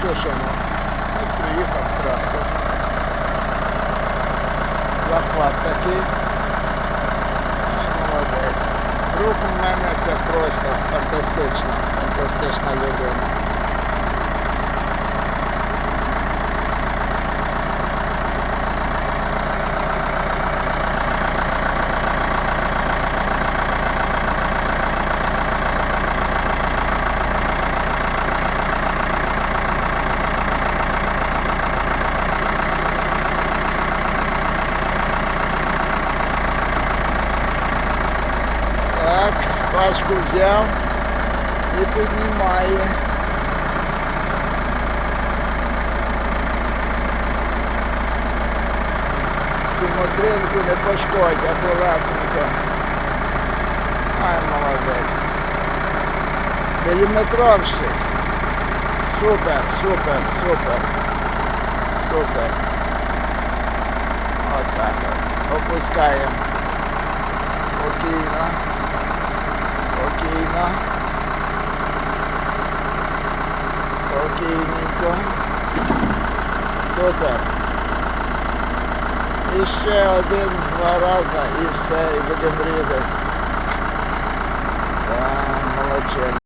Що ще воно? От приїхав трактор. Захват такий. Молодець. Друг у мене це просто фантастична, фантастична людина. Пачку взяв і піднімає. Цю мотринку не пошкодь, акуратненько. Ай, молодець. Міліметровщик. Супер, супер, супер. Супер. Отак от. Опускаємо. Спокійно. Спокійно. Спокійненько. Супер. І ще один-два рази і все, і будемо різати. Так, молодчина.